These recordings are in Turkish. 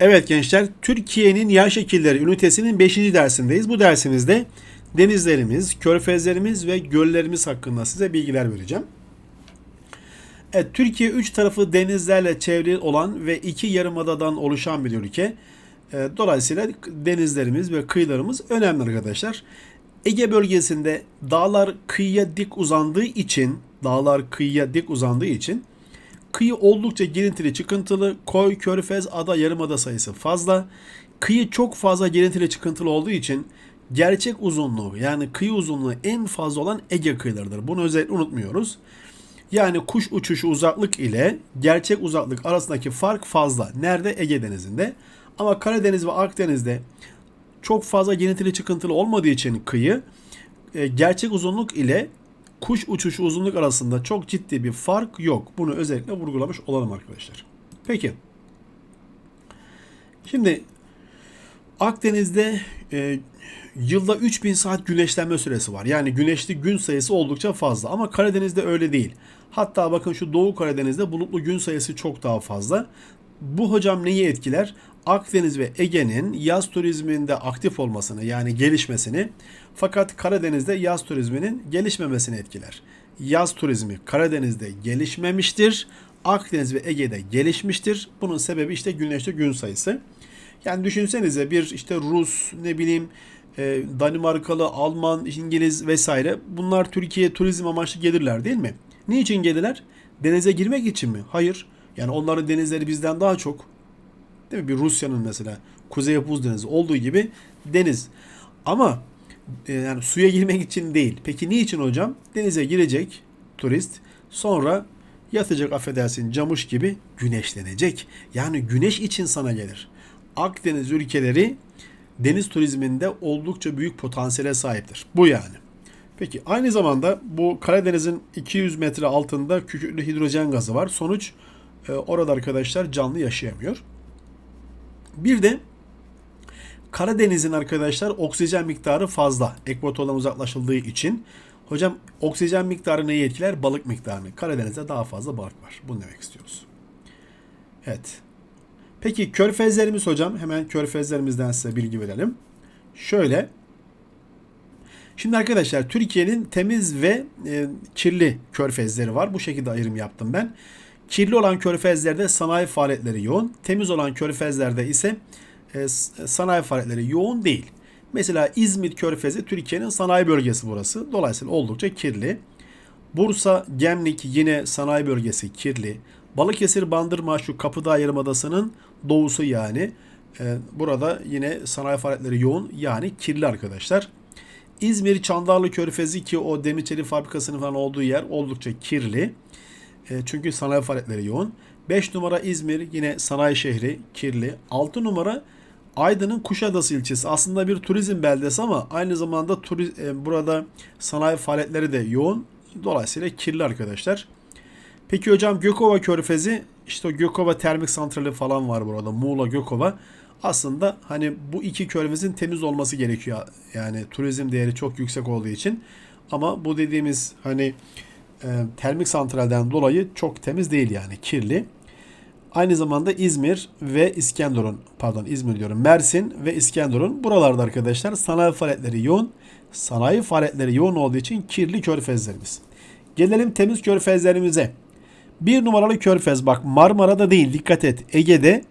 Evet gençler, Türkiye'nin yer şekilleri ünitesinin 5. dersindeyiz. Bu dersimizde denizlerimiz, körfezlerimiz ve göllerimiz hakkında size bilgiler vereceğim. Evet, Türkiye üç tarafı denizlerle çevrili olan ve iki yarımadadan oluşan bir ülke. E, Dolayısıyla denizlerimiz ve kıyılarımız önemli arkadaşlar. Ege bölgesinde dağlar kıyıya dik uzandığı için, dağlar kıyıya dik uzandığı için Kıyı oldukça girintili çıkıntılı. Koy, körfez, ada, yarımada sayısı fazla. Kıyı çok fazla girintili çıkıntılı olduğu için gerçek uzunluğu yani kıyı uzunluğu en fazla olan Ege kıyılarıdır. Bunu özellikle unutmuyoruz. Yani kuş uçuşu uzaklık ile gerçek uzaklık arasındaki fark fazla. Nerede? Ege Denizi'nde. Ama Karadeniz ve Akdeniz'de çok fazla girintili çıkıntılı olmadığı için kıyı e, gerçek uzunluk ile kuş uçuşu uzunluk arasında çok ciddi bir fark yok. Bunu özellikle vurgulamış olalım arkadaşlar. Peki. Şimdi Akdeniz'de e, yılda 3000 saat güneşlenme süresi var. Yani güneşli gün sayısı oldukça fazla ama Karadeniz'de öyle değil. Hatta bakın şu Doğu Karadeniz'de bulutlu gün sayısı çok daha fazla. Bu hocam neyi etkiler? Akdeniz ve Ege'nin yaz turizminde aktif olmasını yani gelişmesini fakat Karadeniz'de yaz turizminin gelişmemesini etkiler. Yaz turizmi Karadeniz'de gelişmemiştir. Akdeniz ve Ege'de gelişmiştir. Bunun sebebi işte güneşli gün sayısı. Yani düşünsenize bir işte Rus ne bileyim e, Danimarkalı, Alman, İngiliz vesaire bunlar Türkiye turizm amaçlı gelirler değil mi? Niçin gelirler? Denize girmek için mi? Hayır. Yani onların denizleri bizden daha çok. Değil mi? Bir Rusya'nın mesela Kuzey Buz Denizi olduğu gibi deniz. Ama yani suya girmek için değil. Peki niçin hocam? Denize girecek turist sonra yatacak affedersin camış gibi güneşlenecek. Yani güneş için sana gelir. Akdeniz ülkeleri deniz turizminde oldukça büyük potansiyele sahiptir. Bu yani. Peki aynı zamanda bu Karadeniz'in 200 metre altında kükürtlü hidrojen gazı var. Sonuç e, orada arkadaşlar canlı yaşayamıyor. Bir de Karadeniz'in arkadaşlar oksijen miktarı fazla. Ekvatordan uzaklaşıldığı için. Hocam oksijen miktarı neyi etkiler? Balık miktarını. Karadeniz'de daha fazla balık var. Bunu demek istiyoruz. Evet. Peki körfezlerimiz hocam. Hemen körfezlerimizden size bilgi verelim. Şöyle. Şimdi arkadaşlar Türkiye'nin temiz ve e, kirli körfezleri var. Bu şekilde ayrım yaptım ben. Kirli olan körfezlerde sanayi faaliyetleri yoğun. Temiz olan körfezlerde ise e, sanayi faaliyetleri yoğun değil. Mesela İzmir Körfezi Türkiye'nin sanayi bölgesi burası. Dolayısıyla oldukça kirli. Bursa, Gemlik yine sanayi bölgesi kirli. Balıkesir, Bandırma şu Kapıdağ Yarımadası'nın doğusu yani. E, burada yine sanayi faaliyetleri yoğun yani kirli arkadaşlar. İzmir Çandarlı Körfezi ki o demir çelik fabrikasının falan olduğu yer oldukça kirli. E, çünkü sanayi faaliyetleri yoğun. 5 numara İzmir yine sanayi şehri kirli. 6 numara Aydın'ın Kuşadası ilçesi aslında bir turizm beldesi ama aynı zamanda turiz, e, burada sanayi faaliyetleri de yoğun. Dolayısıyla kirli arkadaşlar. Peki hocam Gökova Körfezi işte Gökova termik santrali falan var burada. Muğla Gökova. Aslında hani bu iki körfezin temiz olması gerekiyor. Yani turizm değeri çok yüksek olduğu için. Ama bu dediğimiz hani e, termik santralden dolayı çok temiz değil yani kirli. Aynı zamanda İzmir ve İskenderun pardon İzmir diyorum Mersin ve İskenderun buralarda arkadaşlar sanayi faaliyetleri yoğun. Sanayi faaliyetleri yoğun olduğu için kirli körfezlerimiz. Gelelim temiz körfezlerimize. Bir numaralı körfez bak Marmara'da değil dikkat et Ege'de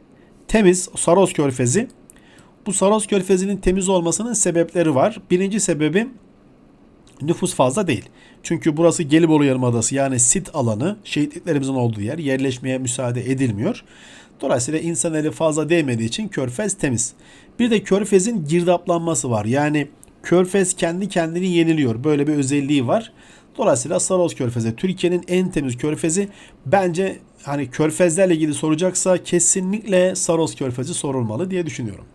temiz Saros körfezi. Bu Saros körfezinin temiz olmasının sebepleri var. Birinci sebebi nüfus fazla değil. Çünkü burası Gelibolu Yarımadası yani sit alanı şehitliklerimizin olduğu yer yerleşmeye müsaade edilmiyor. Dolayısıyla insan eli fazla değmediği için körfez temiz. Bir de körfezin girdaplanması var. Yani körfez kendi kendini yeniliyor. Böyle bir özelliği var. Dolayısıyla Saros Körfezi Türkiye'nin en temiz körfezi. Bence hani körfezlerle ilgili soracaksa kesinlikle Saros Körfezi sorulmalı diye düşünüyorum.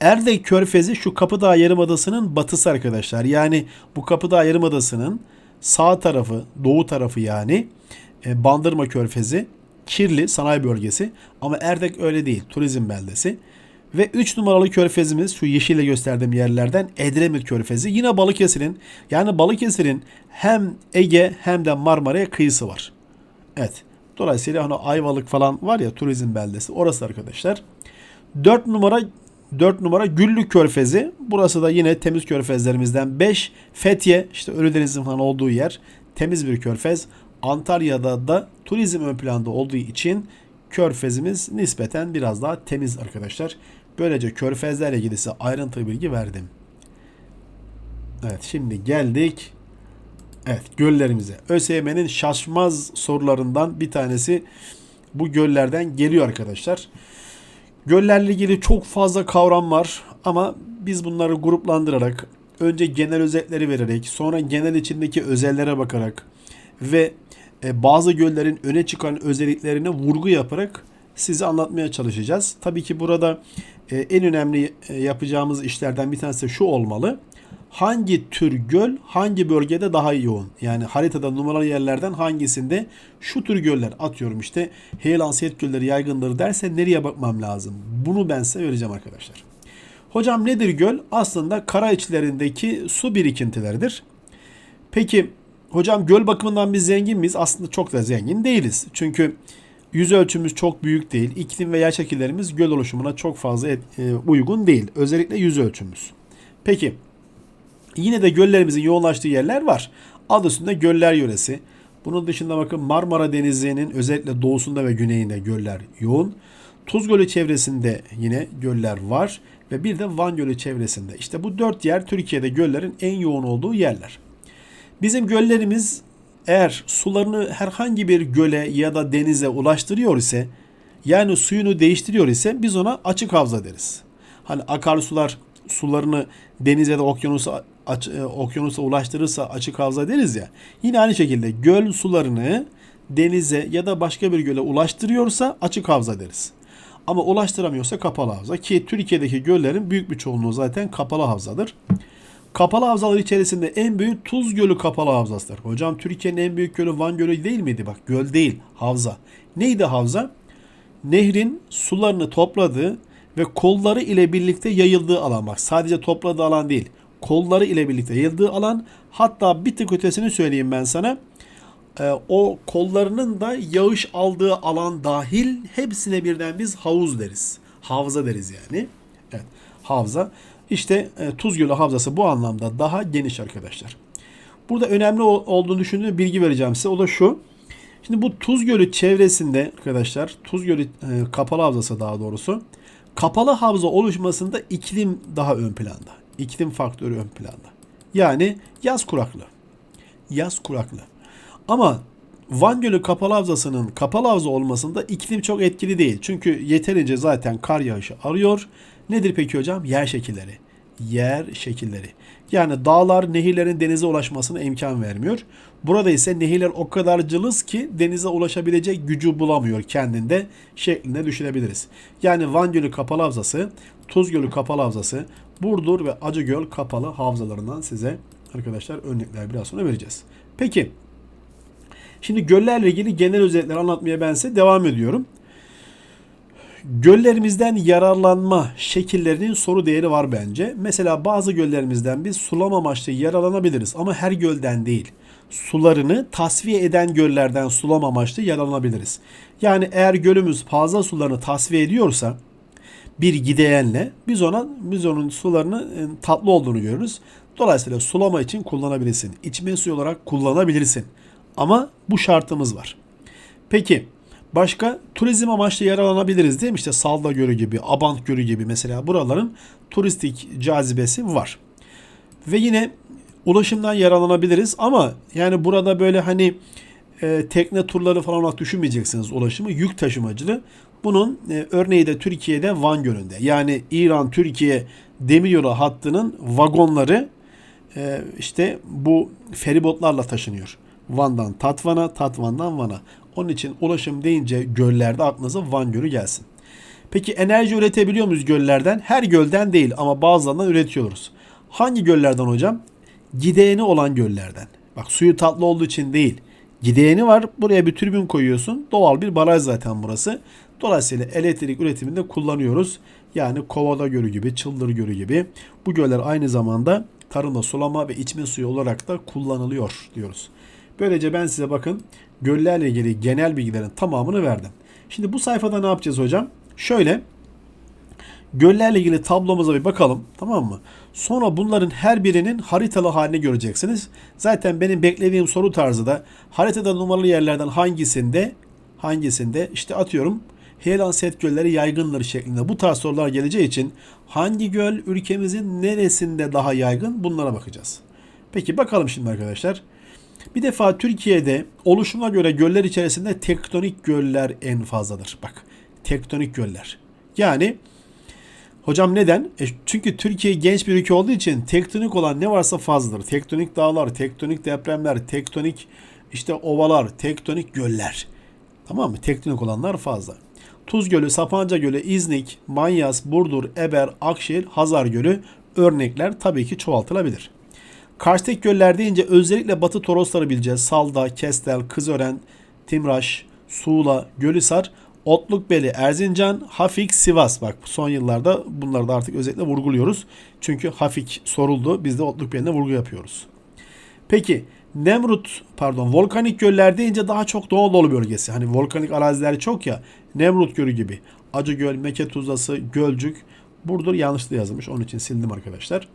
Erdek Körfezi şu Kapıdağ Yarımadası'nın batısı arkadaşlar. Yani bu Kapıdağ Yarımadası'nın sağ tarafı, doğu tarafı yani e, Bandırma Körfezi, Kirli sanayi bölgesi ama Erdek öyle değil. Turizm beldesi. Ve 3 numaralı körfezimiz şu yeşille gösterdiğim yerlerden Edremit Körfezi. Yine Balıkesir'in yani Balıkesir'in hem Ege hem de Marmara'ya kıyısı var. Evet. Dolayısıyla hani Ayvalık falan var ya turizm beldesi orası arkadaşlar. 4 numara 4 numara Güllü Körfezi. Burası da yine temiz körfezlerimizden 5. Fethiye işte Ölüdeniz'in falan olduğu yer. Temiz bir körfez. Antalya'da da turizm ön planda olduğu için körfezimiz nispeten biraz daha temiz arkadaşlar. Böylece körfezlerle ilgili size ayrıntılı bilgi verdim. Evet şimdi geldik. Evet göllerimize. ÖSYM'nin şaşmaz sorularından bir tanesi bu göllerden geliyor arkadaşlar. Göllerle ilgili çok fazla kavram var ama biz bunları gruplandırarak önce genel özetleri vererek sonra genel içindeki özellere bakarak ve e, bazı göllerin öne çıkan özelliklerine vurgu yaparak size anlatmaya çalışacağız. Tabii ki burada e, en önemli e, yapacağımız işlerden bir tanesi şu olmalı. Hangi tür göl hangi bölgede daha yoğun? Yani haritada numaralı yerlerden hangisinde şu tür göller atıyorum işte Heyelan gölleri yaygındır derse nereye bakmam lazım? Bunu ben size vereceğim arkadaşlar. Hocam nedir göl? Aslında kara içlerindeki su birikintileridir. Peki hocam göl bakımından biz zengin miyiz? Aslında çok da zengin değiliz. Çünkü yüz ölçümüz çok büyük değil. İklim ve yer şekillerimiz göl oluşumuna çok fazla e, uygun değil. Özellikle yüz ölçümüz. Peki yine de göllerimizin yoğunlaştığı yerler var. Adı üstünde göller yöresi. Bunun dışında bakın Marmara Denizi'nin özellikle doğusunda ve güneyinde göller yoğun. Tuz Gölü çevresinde yine göller var ve bir de Van Gölü çevresinde. İşte bu dört yer Türkiye'de göllerin en yoğun olduğu yerler. Bizim göllerimiz eğer sularını herhangi bir göle ya da denize ulaştırıyor ise yani suyunu değiştiriyor ise biz ona açık havza deriz. Hani akarsular sularını denize ya da okyanusa, aç, e, okyanusa ulaştırırsa açık havza deriz ya. Yine aynı şekilde göl sularını denize ya da başka bir göle ulaştırıyorsa açık havza deriz. Ama ulaştıramıyorsa kapalı havza ki Türkiye'deki göllerin büyük bir çoğunluğu zaten kapalı havzadır. Kapalı havzalar içerisinde en büyük Tuz Gölü kapalı havzasıdır. Hocam Türkiye'nin en büyük gölü Van Gölü değil miydi? Bak göl değil, havza. Neydi havza? Nehrin sularını topladığı ve kolları ile birlikte yayıldığı alan. Bak sadece topladığı alan değil. Kolları ile birlikte yayıldığı alan. Hatta bir tık ötesini söyleyeyim ben sana. Ee, o kollarının da yağış aldığı alan dahil hepsine birden biz havuz deriz. Havza deriz yani. Evet, havza. İşte e, Tuz Gölü Havzası bu anlamda daha geniş arkadaşlar. Burada önemli olduğunu düşündüğüm bilgi vereceğim size. O da şu. Şimdi bu Tuz Gölü çevresinde arkadaşlar Tuz Gölü e, kapalı havzası daha doğrusu. Kapalı havza oluşmasında iklim daha ön planda. İklim faktörü ön planda. Yani yaz kuraklığı. Yaz kuraklığı. Ama Van Gölü kapalı havzasının kapalı havza olmasında iklim çok etkili değil. Çünkü yeterince zaten kar yağışı arıyor. Nedir peki hocam? Yer şekilleri. Yer şekilleri. Yani dağlar nehirlerin denize ulaşmasına imkan vermiyor. Burada ise nehirler o kadar cılız ki denize ulaşabilecek gücü bulamıyor kendinde şeklinde düşünebiliriz. Yani Van Gölü Kapalı Havzası, Tuz Gölü Kapalı Havzası, Burdur ve Acıgöl Kapalı Havzalarından size arkadaşlar örnekler biraz sonra vereceğiz. Peki şimdi göllerle ilgili genel özellikler anlatmaya ben size devam ediyorum. Göllerimizden yararlanma şekillerinin soru değeri var bence. Mesela bazı göllerimizden biz sulama amaçlı yararlanabiliriz ama her gölden değil. Sularını tasfiye eden göllerden sulama amaçlı yararlanabiliriz. Yani eğer gölümüz fazla sularını tasfiye ediyorsa bir gideyenle biz ona biz onun sularını e, tatlı olduğunu görürüz. Dolayısıyla sulama için kullanabilirsin. İçme suyu olarak kullanabilirsin. Ama bu şartımız var. Peki Başka turizm amaçlı yararlanabiliriz değil mi? İşte Salda Gölü gibi, Abant Gölü gibi mesela buraların turistik cazibesi var. Ve yine ulaşımdan yararlanabiliriz ama yani burada böyle hani e, tekne turları falan olarak düşünmeyeceksiniz ulaşımı. Yük taşımacılığı. Bunun e, örneği de Türkiye'de Van Gölü'nde. Yani İran-Türkiye demiryolu hattının vagonları e, işte bu feribotlarla taşınıyor. Van'dan Tatvan'a, Tatvan'dan Van'a. Onun için ulaşım deyince göllerde aklınıza Van Gölü gelsin. Peki enerji üretebiliyor muyuz göllerden? Her gölden değil ama bazılarından üretiyoruz. Hangi göllerden hocam? Gideyeni olan göllerden. Bak suyu tatlı olduğu için değil. Gideyeni var. Buraya bir türbün koyuyorsun. Doğal bir baraj zaten burası. Dolayısıyla elektrik üretiminde kullanıyoruz. Yani Kovada Gölü gibi, Çıldır Gölü gibi. Bu göller aynı zamanda tarımda sulama ve içme suyu olarak da kullanılıyor diyoruz. Böylece ben size bakın göllerle ilgili genel bilgilerin tamamını verdim. Şimdi bu sayfada ne yapacağız hocam? Şöyle Göllerle ilgili tablomuza bir bakalım. Tamam mı? Sonra bunların her birinin haritalı halini göreceksiniz. Zaten benim beklediğim soru tarzı da haritada numaralı yerlerden hangisinde hangisinde işte atıyorum Heyelan set gölleri yaygındır şeklinde bu tarz sorular geleceği için hangi göl ülkemizin neresinde daha yaygın bunlara bakacağız. Peki bakalım şimdi arkadaşlar. Bir defa Türkiye'de oluşuma göre göller içerisinde tektonik göller en fazladır. Bak tektonik göller. Yani hocam neden? E çünkü Türkiye genç bir ülke olduğu için tektonik olan ne varsa fazladır. Tektonik dağlar, tektonik depremler, tektonik işte ovalar, tektonik göller. Tamam mı? Tektonik olanlar fazla. Tuz Gölü, Sapanca Gölü, İznik, Manyas, Burdur, Eber, Akşehir, Hazar Gölü örnekler tabii ki çoğaltılabilir. Karstik göller deyince özellikle Batı Torosları bileceğiz. Salda, Kestel, Kızören, Timraş, Suğla, Gölhisar, Otlukbeli, Erzincan, Hafik, Sivas. Bak son yıllarda bunları da artık özellikle vurguluyoruz. Çünkü Hafik soruldu. Biz de Otlukbeli'ne vurgu yapıyoruz. Peki Nemrut pardon volkanik göller deyince daha çok Doğu Anadolu bölgesi. Hani volkanik araziler çok ya. Nemrut Gölü gibi. Acıgöl, Meke Tuzlası, Gölcük. Burdur yanlışlıkla yazılmış. Onun için sildim arkadaşlar.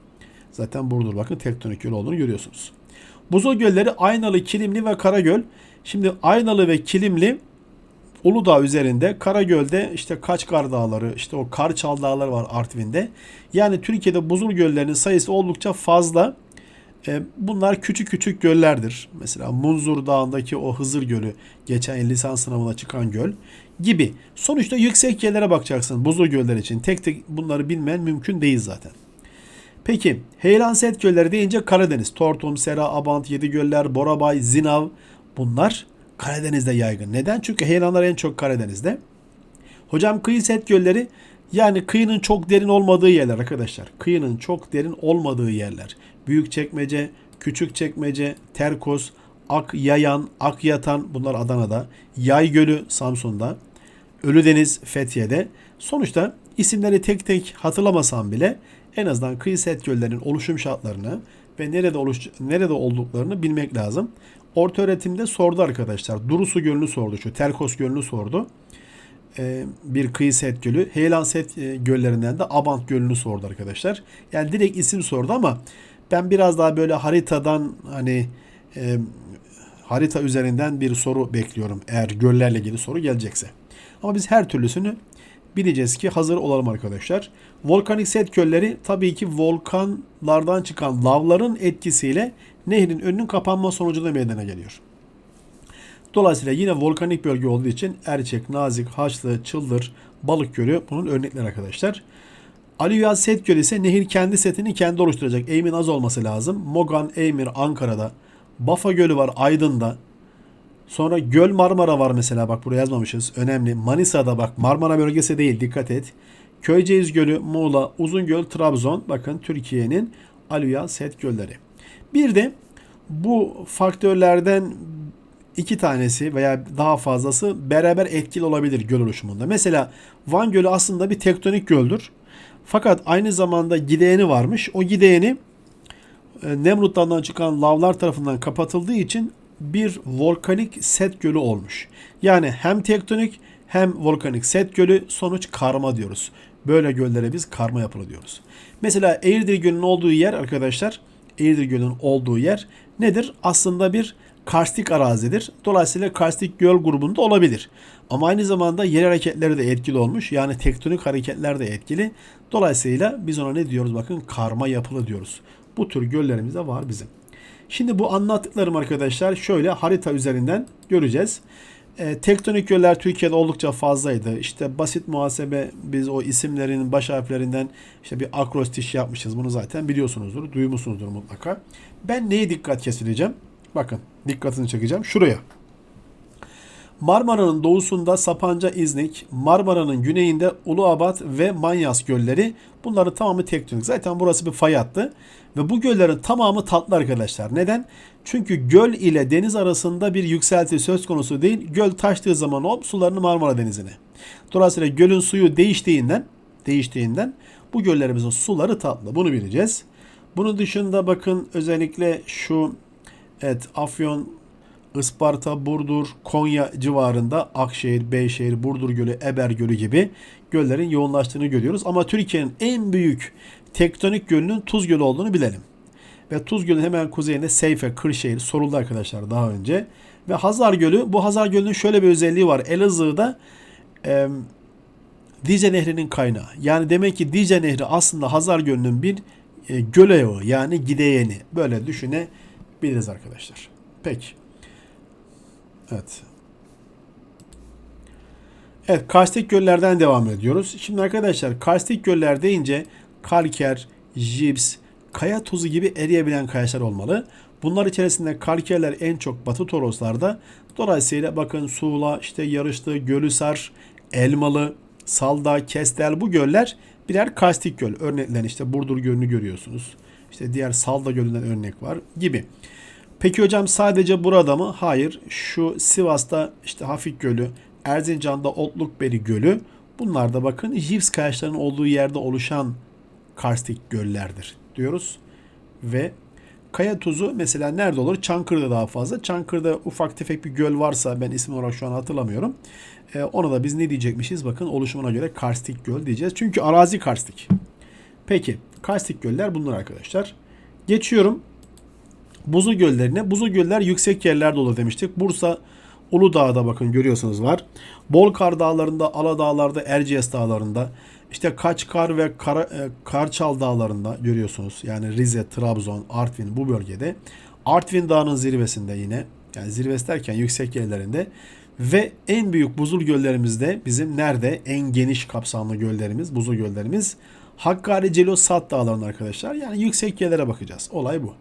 Zaten Burdur bakın tektonik göl olduğunu görüyorsunuz. Buzul gölleri Aynalı, Kilimli ve Karagöl. Şimdi Aynalı ve Kilimli Uludağ üzerinde Karagöl'de işte Kaçkar Dağları, işte o Karçal Dağları var Artvin'de. Yani Türkiye'de buzul göllerinin sayısı oldukça fazla. E, bunlar küçük küçük göllerdir. Mesela Munzur Dağı'ndaki o Hızır Gölü, geçen lisans sınavına çıkan göl gibi. Sonuçta yüksek yerlere bakacaksın buzul göller için. Tek tek bunları bilmen mümkün değil zaten. Peki Heylan Set gölleri deyince Karadeniz. Tortum, Sera, Abant, Yedigöller, Borabay, Zinav bunlar Karadeniz'de yaygın. Neden? Çünkü heyelanlar en çok Karadeniz'de. Hocam kıyı set gölleri yani kıyının çok derin olmadığı yerler arkadaşlar. Kıyının çok derin olmadığı yerler. Büyük çekmece, küçük çekmece, Terkos, Ak Yayan, Ak Yatan bunlar Adana'da. Yay Gölü Samsun'da. Ölüdeniz Fethiye'de. Sonuçta isimleri tek tek hatırlamasam bile en azından kıyı set göllerinin oluşum şartlarını ve nerede oluş nerede olduklarını bilmek lazım. Orta öğretimde sordu arkadaşlar. Durusu Gölü'nü sordu. Şu Terkos Gölü'nü sordu. Ee, bir kıyı set gölü. Heyelan set e, göllerinden de Abant Gölü'nü sordu arkadaşlar. Yani direkt isim sordu ama ben biraz daha böyle haritadan hani e, harita üzerinden bir soru bekliyorum. Eğer göllerle ilgili soru gelecekse. Ama biz her türlüsünü bileceğiz ki hazır olalım arkadaşlar. Volkanik set gölleri tabii ki volkanlardan çıkan lavların etkisiyle nehrin önünün kapanma sonucunda meydana geliyor. Dolayısıyla yine volkanik bölge olduğu için Erçek, Nazik, Haçlı, Çıldır, Balık Gölü bunun örnekleri arkadaşlar. Aliyah Set Gölü ise nehir kendi setini kendi oluşturacak. Eğimin az olması lazım. Mogan, Eymir, Ankara'da. Bafa Gölü var Aydın'da. Sonra Göl Marmara var mesela bak buraya yazmamışız. Önemli. Manisa'da bak Marmara bölgesi değil dikkat et. Köyceğiz Gölü, Muğla, Uzungöl, Trabzon. Bakın Türkiye'nin Aliyah Set Gölleri. Bir de bu faktörlerden iki tanesi veya daha fazlası beraber etkili olabilir göl oluşumunda. Mesela Van Gölü aslında bir tektonik göldür. Fakat aynı zamanda gideğeni varmış. O gideğeni e, Nemrut çıkan lavlar tarafından kapatıldığı için bir volkanik set gölü olmuş. Yani hem tektonik hem volkanik set gölü sonuç karma diyoruz. Böyle göllere biz karma yapılı diyoruz. Mesela Eğirdir Gölü'nün olduğu yer arkadaşlar Eğirdir Gölü'nün olduğu yer nedir? Aslında bir karstik arazidir. Dolayısıyla karstik göl grubunda olabilir. Ama aynı zamanda yer hareketleri de etkili olmuş. Yani tektonik hareketler de etkili. Dolayısıyla biz ona ne diyoruz? Bakın karma yapılı diyoruz. Bu tür göllerimiz de var bizim. Şimdi bu anlattıklarım arkadaşlar şöyle harita üzerinden göreceğiz. E, tektonik göller Türkiye'de oldukça fazlaydı. İşte basit muhasebe biz o isimlerin baş harflerinden işte bir akrostiş yapmışız. Bunu zaten biliyorsunuzdur, duymuşsunuzdur mutlaka. Ben neye dikkat kesileceğim? Bakın dikkatini çekeceğim. Şuraya. Marmara'nın doğusunda Sapanca İznik, Marmara'nın güneyinde Uluabat ve Manyas gölleri. Bunların tamamı tektonik. Zaten burası bir fay hattı. Ve bu göllerin tamamı tatlı arkadaşlar. Neden? Çünkü göl ile deniz arasında bir yükselti söz konusu değil. Göl taştığı zaman hop sularını Marmara Denizi'ne. Dolayısıyla gölün suyu değiştiğinden değiştiğinden bu göllerimizin suları tatlı. Bunu bileceğiz. Bunun dışında bakın özellikle şu evet Afyon Isparta, Burdur, Konya civarında Akşehir, Beyşehir, Burdur Gölü, Eber Gölü gibi göllerin yoğunlaştığını görüyoruz. Ama Türkiye'nin en büyük tektonik gölünün Tuz Gölü olduğunu bilelim. Ve Tuz Gölü'nün hemen kuzeyinde Seyfe, Kırşehir soruldu arkadaşlar daha önce. Ve Hazar Gölü, bu Hazar Gölü'nün şöyle bir özelliği var. Elazığ'da e, Dicle Nehri'nin kaynağı. Yani demek ki Dicle Nehri aslında Hazar Gölü'nün bir e, göl ayağı yani gideyeni. Böyle düşünebiliriz arkadaşlar. Peki. Evet. Evet karstik göllerden devam ediyoruz. Şimdi arkadaşlar karstik göller deyince kalker, jips, kaya tuzu gibi eriyebilen kayaçlar olmalı. Bunlar içerisinde kalkerler en çok Batı Toroslarda. Dolayısıyla bakın Suğla, işte Yarışlı, Gölüsar, Elmalı, Salda, Kestel bu göller birer karstik göl. Örneklerini işte Burdur Gölü'nü görüyorsunuz. İşte diğer Salda Gölü'nden örnek var gibi. Peki hocam sadece burada mı? Hayır. Şu Sivas'ta işte Hafik Gölü, Erzincan'da Otlukberi Gölü. Bunlar da bakın Jivs kayaçlarının olduğu yerde oluşan karstik göllerdir diyoruz. Ve kaya tuzu mesela nerede olur? Çankırı'da daha fazla. Çankırı'da ufak tefek bir göl varsa ben isim olarak şu an hatırlamıyorum. Ee, ona da biz ne diyecekmişiz? Bakın oluşumuna göre karstik göl diyeceğiz. Çünkü arazi karstik. Peki karstik göller bunlar arkadaşlar. Geçiyorum buzul göllerine. Buzul göller yüksek yerlerde olur demiştik. Bursa Uludağ'da bakın görüyorsunuz var. Bolkar dağlarında, Ala dağlarda, Erciyes dağlarında, işte Kaçkar ve Kara, e, Karçal dağlarında görüyorsunuz. Yani Rize, Trabzon, Artvin bu bölgede. Artvin Dağı'nın zirvesinde yine. Yani zirvesi derken yüksek yerlerinde. Ve en büyük buzul göllerimiz de bizim nerede? En geniş kapsamlı göllerimiz, buzul göllerimiz. Hakkari, Celo, Sat dağlarında arkadaşlar. Yani yüksek yerlere bakacağız. Olay bu.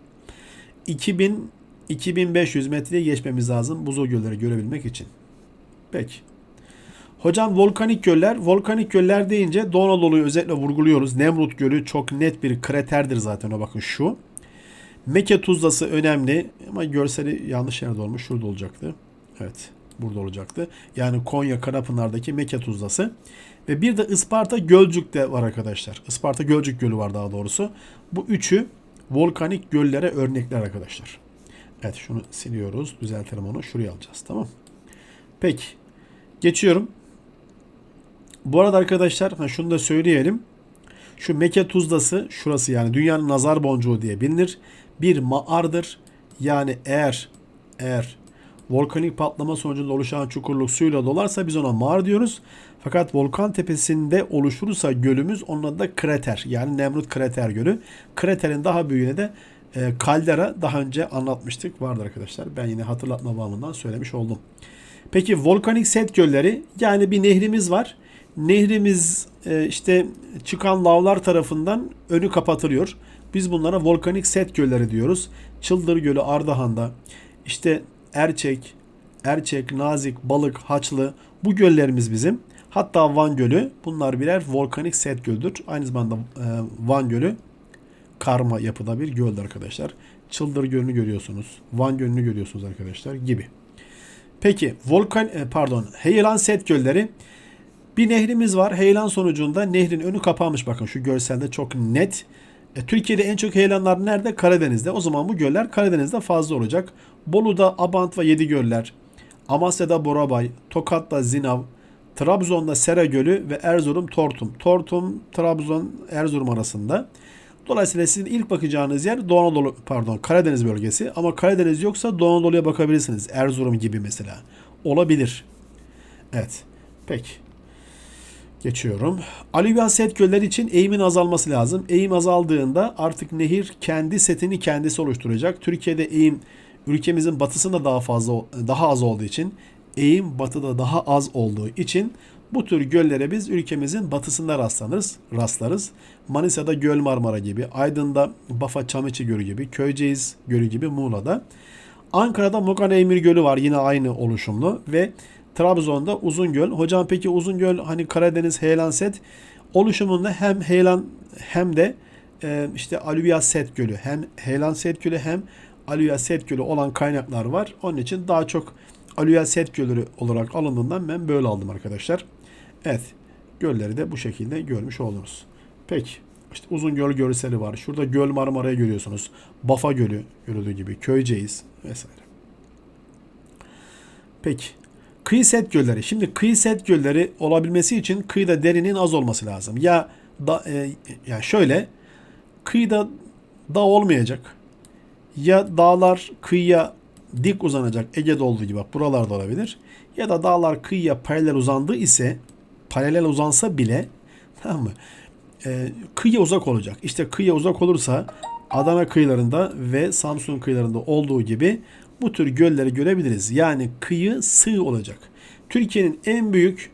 2000 2500 metreye geçmemiz lazım buzul gölleri görebilmek için. Peki. Hocam volkanik göller. Volkanik göller deyince Doğu Anadolu'yu özellikle vurguluyoruz. Nemrut Gölü çok net bir kraterdir zaten o bakın şu. Meke Tuzlası önemli ama görseli yanlış yerde olmuş. Şurada olacaktı. Evet burada olacaktı. Yani Konya Karapınar'daki Meke Tuzlası. Ve bir de Isparta Gölcük'te var arkadaşlar. Isparta Gölcük Gölü var daha doğrusu. Bu üçü volkanik göllere örnekler arkadaşlar. Evet şunu siliyoruz. Düzeltelim onu. Şuraya alacağız. Tamam. Peki. Geçiyorum. Bu arada arkadaşlar ha şunu da söyleyelim. Şu Meke Tuzlası şurası yani dünyanın nazar boncuğu diye bilinir. Bir mağardır. Yani eğer eğer volkanik patlama sonucunda oluşan çukurluk suyla dolarsa biz ona mağar diyoruz. Fakat volkan tepesinde oluşursa gölümüz onun adı da krater. Yani Nemrut Krater Gölü. Kraterin daha büyüğüne de e, kaldera daha önce anlatmıştık. Vardı arkadaşlar. Ben yine hatırlatma bağımından söylemiş oldum. Peki volkanik set gölleri yani bir nehrimiz var. Nehrimiz e, işte çıkan lavlar tarafından önü kapatılıyor. Biz bunlara volkanik set gölleri diyoruz. Çıldır Gölü Ardahan'da işte Erçek, Erçek, Nazik, Balık, Haçlı bu göllerimiz bizim. Hatta Van Gölü bunlar birer volkanik set göldür. Aynı zamanda e, Van Gölü karma yapıda bir göldür arkadaşlar. Çıldır Gölü'nü görüyorsunuz. Van Gölü'nü görüyorsunuz arkadaşlar gibi. Peki volkan e, pardon Heyelan Set Gölleri bir nehrimiz var. Heyelan sonucunda nehrin önü kapanmış. Bakın şu görselde çok net. E, Türkiye'de en çok heyelanlar nerede? Karadeniz'de. O zaman bu göller Karadeniz'de fazla olacak. Bolu'da Abant ve Yedigöller, Amasya'da Borabay, Tokat'ta Zinav, Trabzon'da Sera Gölü ve Erzurum Tortum. Tortum, Trabzon, Erzurum arasında. Dolayısıyla sizin ilk bakacağınız yer Doğu Anadolu, pardon Karadeniz bölgesi. Ama Karadeniz yoksa Doğu Anadolu'ya bakabilirsiniz. Erzurum gibi mesela. Olabilir. Evet. Peki. Geçiyorum. Alüvyal set göller için eğimin azalması lazım. Eğim azaldığında artık nehir kendi setini kendisi oluşturacak. Türkiye'de eğim ülkemizin batısında daha fazla daha az olduğu için eğim batıda daha az olduğu için bu tür göllere biz ülkemizin batısında rastlanırız, rastlarız. Manisa'da Göl Marmara gibi, Aydın'da Bafa Çamiçi Gölü gibi, Köyceğiz Gölü gibi Muğla'da. Ankara'da Mogan Emir Gölü var yine aynı oluşumlu ve Trabzon'da Uzungöl. Hocam peki Uzungöl hani Karadeniz Heyelan Set oluşumunda hem Heyelan hem de e, işte Alüvyal Set Gölü hem Heyelan Set Gölü hem Alüvyal Set Gölü olan kaynaklar var. Onun için daha çok Alüvyal Set Gölü olarak alındığından ben böyle aldım arkadaşlar. Evet. Gölleri de bu şekilde görmüş oldunuz. Peki. İşte uzun göl görseli var. Şurada Göl Marmara'yı görüyorsunuz. Bafa Gölü görüldüğü gibi. Köyceğiz vesaire. Peki. Kıyı set gölleri. Şimdi kıyı set gölleri olabilmesi için kıyıda derinin az olması lazım. Ya da e, ya şöyle kıyıda dağ olmayacak. Ya dağlar kıyıya dik uzanacak Ege'de olduğu gibi bak buralarda olabilir. Ya da dağlar kıyıya paralel uzandığı ise paralel uzansa bile tamam mı? E, kıyıya uzak olacak. İşte kıyıya uzak olursa Adana kıyılarında ve Samsun kıyılarında olduğu gibi bu tür gölleri görebiliriz. Yani kıyı sığ olacak. Türkiye'nin en büyük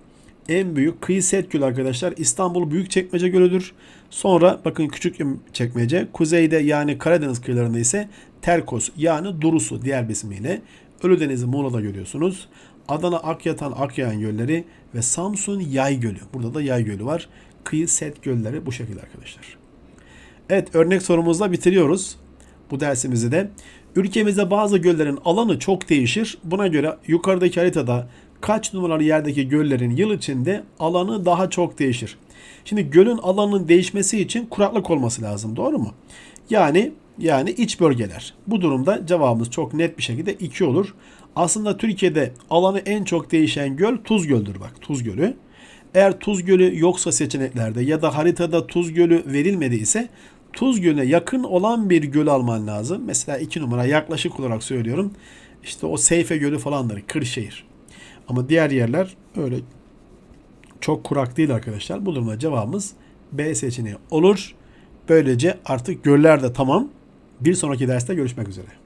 en büyük kıyı set gölü arkadaşlar İstanbul Büyükçekmece Gölü'dür. Sonra bakın küçük çekmece. Kuzeyde yani Karadeniz kıyılarında ise Terkos yani Durusu diğer ismiyle. Ölüdeniz'i Muğla'da görüyorsunuz. Adana Akyatan Akyayan gölleri ve Samsun Yay Gölü. Burada da Yay Gölü var. Kıyı set gölleri bu şekilde arkadaşlar. Evet örnek sorumuzla bitiriyoruz bu dersimizi de. Ülkemizde bazı göllerin alanı çok değişir. Buna göre yukarıdaki haritada kaç numaralı yerdeki göllerin yıl içinde alanı daha çok değişir. Şimdi gölün alanının değişmesi için kuraklık olması lazım. Doğru mu? Yani yani iç bölgeler. Bu durumda cevabımız çok net bir şekilde 2 olur. Aslında Türkiye'de alanı en çok değişen göl Tuz Gölü'dür bak Tuz Gölü. Eğer Tuz Gölü yoksa seçeneklerde ya da haritada Tuz Gölü verilmedi ise Tuz Gölü'ne yakın olan bir göl alman lazım. Mesela 2 numara yaklaşık olarak söylüyorum. İşte o Seyfe Gölü falandır. Kırşehir. Ama diğer yerler öyle çok kurak değil arkadaşlar. Bu durumda cevabımız B seçeneği olur. Böylece artık göller de tamam. Bir sonraki derste görüşmek üzere.